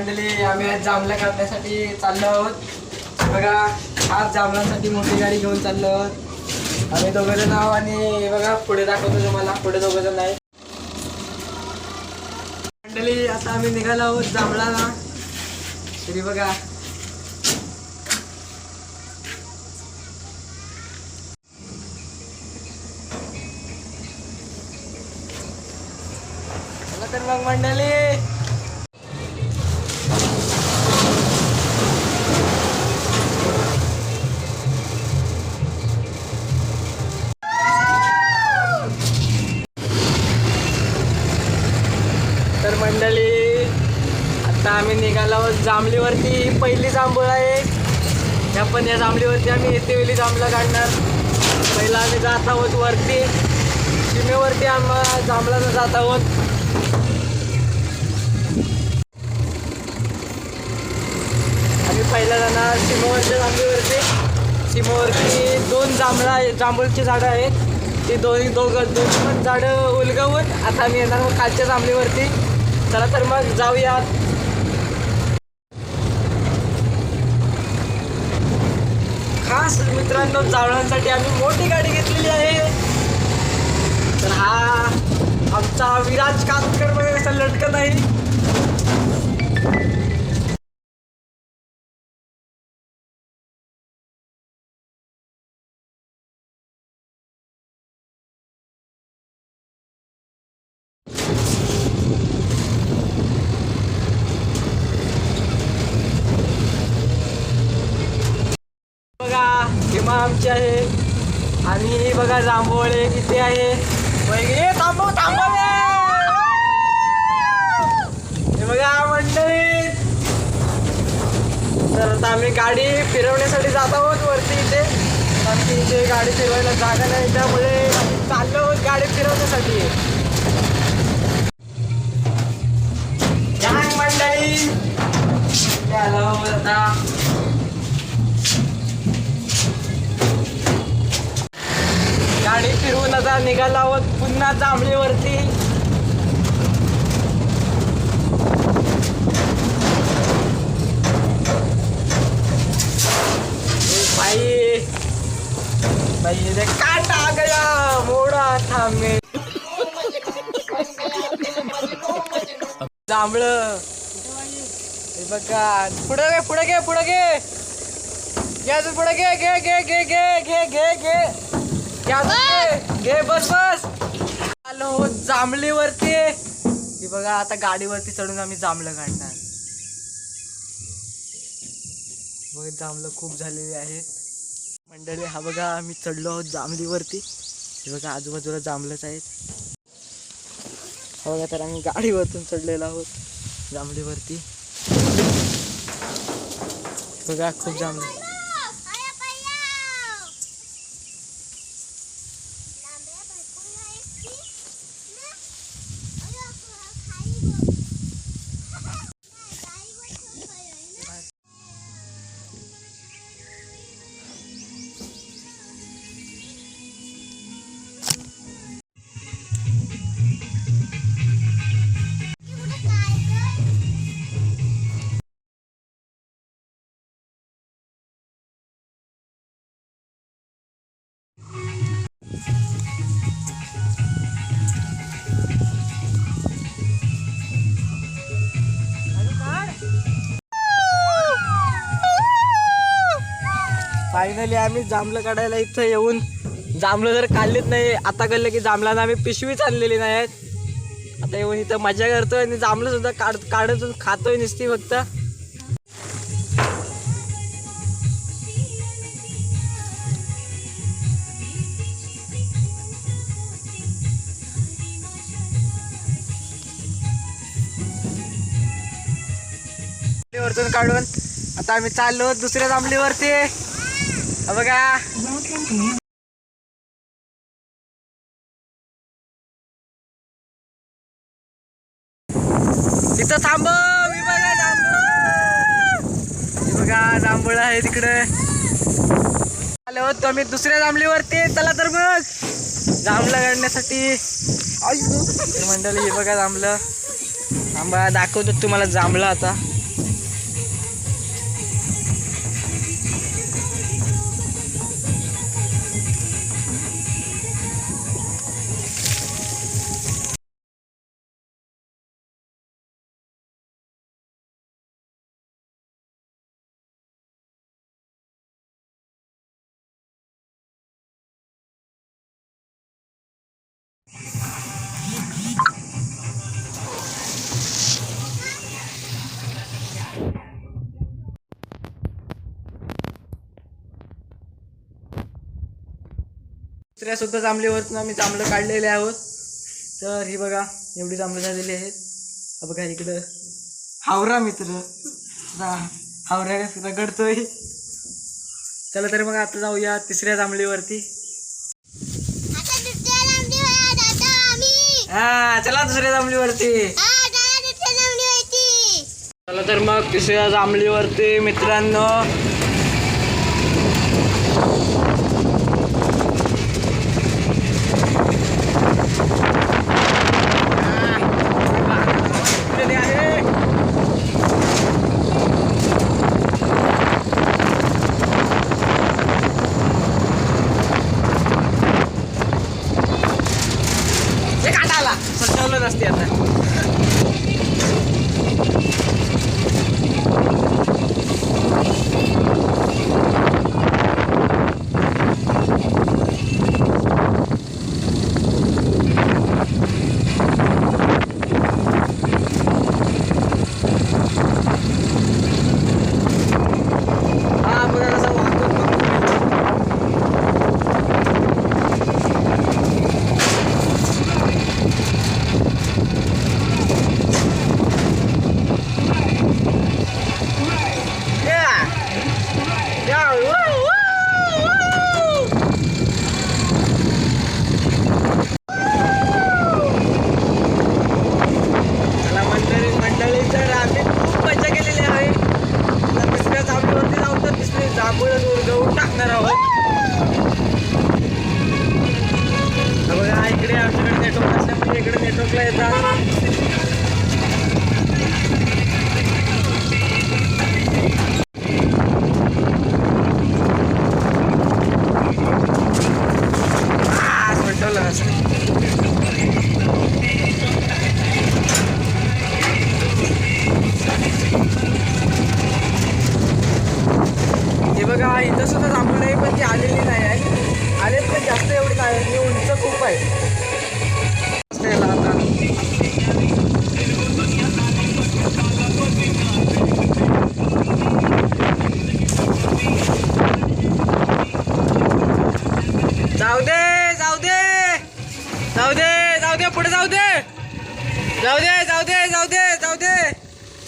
मंडळी आम्ही आज जांभळा काढण्यासाठी चाललो आहोत. बघा आज जांभळांसाठी मोठी गाडी घेऊन चाललो आहोत. आम्ही दोघं जण आहोत आणि बघा पुढे दाखवतो तुम्हाला. पुढे दोघं जण आहे मंडळी आता आम्ही निघालो आहोत जांभळाला तरी बघा. तर मग मंडळी. जांभलीवरती पहिली जांभूळ आहे. या पण या जांभलीवरती आम्ही येते वेळी जांभळा काढणार. पहिला आम्ही जात आहोत वरती. सीमेवरती आम्हाला जांभळाला जात आहोत. आम्ही पहिला जाणार सीमेवरच्या जांभळीवरती. सीमेवरती दोन जांभळा जांभूळची झाडं आहेत. ती दोन्ही दोघं दोन पण झाडं उलगवून आता आम्ही येणार मग कालच्या जांभळीवरती. चला तर मग जाऊयात. खास मित्रांनो जावळांसाठी आम्ही मोठी गाडी घेतलेली आहे. तर हा आमचा विराज कातकर वगैरे असा लटकत आहे. किंवा आमची आहे. आणि हे बघा जांभोळे किती आहे. वगैरे थांबव थांबव हे बघा मंडळी. तर आता आम्ही गाडी फिरवण्यासाठी जात आहोत वरती इथे. तर आमची इथे गाडी फिरवायला जागा नाही त्यामुळे चाललो आहोत गाडी फिरवण्यासाठी. मंडळी. आता. फिरवून आता निघाला आहोत पुन्हा जांभळीवरती. बाई. बाई काटा गया. मोडा थांबे जांभळ. हे बघा. पुढे गे पुढे घे पुढे गे घे अजून पुढे घे घे घे घे घे घे घे. घे घे बस बस! आलो जांभळीवरती. ही बघा आता गाडीवरती चढून आम्ही जांभळं काढणार. बघ जांभळं खूप झालेली आहेत मंडळी हा बघा आम्ही चढलो आहोत जांभळीवरती. हे बघा आजूबाजूला जांभळंच आहेत. हा बघा तर आम्ही गाडीवरतून चढलेलो आहोत जांभळीवरती. बघा खूप जांभळं. फायनली आम्ही जांभलं काढायला इथं येऊन जांभळं जर काढलीच नाही आता कळलं की जांभळांना आम्ही पिशवीच आणलेली नाही आहेत आता येऊन इथं मजा करतोय आणि जांभलं सुद्धा काढ काढत खातोय नुसती फक्त. वरतून काढून आता आम्ही चाललो दुसऱ्या जांभलीवरती. बघा. तिथं थांब मी बघा जांभूळ. हे बघा जांभूळ आहे तिकडे. आलो होतो आम्ही दुसऱ्या जांभळीवरती चला तर मग. जांभळं काढण्यासाठी मंडळी हे बघा जांभळं. आंबा दाखवतो तुम्हाला जांभळं आता. दुसऱ्या सुद्धा जांभळीवरतून आम्ही जांभळं काढलेले आहोत. तर ही बघा एवढी जांभळं झालेली आहेत. बघा इकडं हावरा मित्र. हावऱ्या रगडतोय चला तर मग आता जाऊया तिसऱ्या जांभळीवरती. हा चला दुसऱ्या जांभळीवरती. हा व्हायची चला तर मग तिसऱ्या जांभळीवरती मित्रांनो इकडे आहे. हे काटा आला सजवलं नसते आता हा बघा कसा वाहतो तो. Yeah. Yeah. Woo, woo, woo. चला मंडळी मंडळी तर आम्ही खूप मजा केलेली आहे आता तिसऱ्या जांभूळवरती जाऊन तर तिसरी जांभूळ उडगवून टाकणार आहोत हा बघा इकडे आमच्याकडे नेटवर्क असल्यामुळे इकडे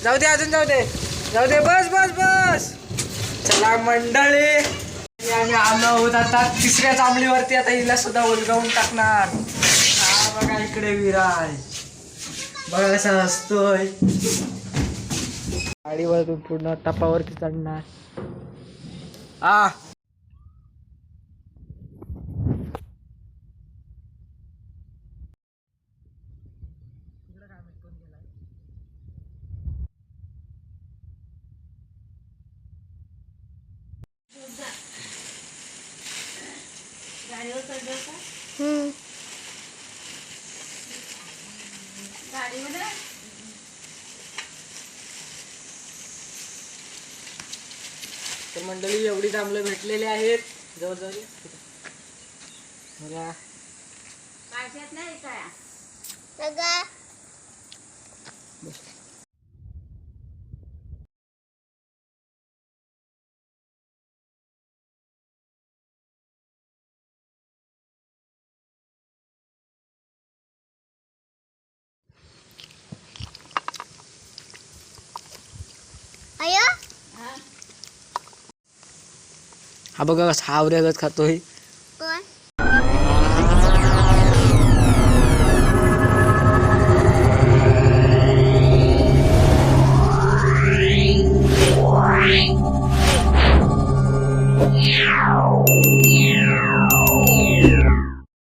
जाऊ दे अजून जाऊ दे. जाऊ दे बस बस बस. चला मंडळी. आणि आम्ही आलो आहोत आता तिसऱ्या चांबलीवरती आता हिला सुद्धा उलगवून टाकणार. हा बघा इकडे विराज. बघा कसा असतोय गाडीवरतून पूर्ण टपावरती चढणार. आ तर मंडळी एवढी जांभळं भेटलेली आहेत. जवळजवळ बघा. सगळं अयो हा बघा कसा हावऱ्यागत खातोय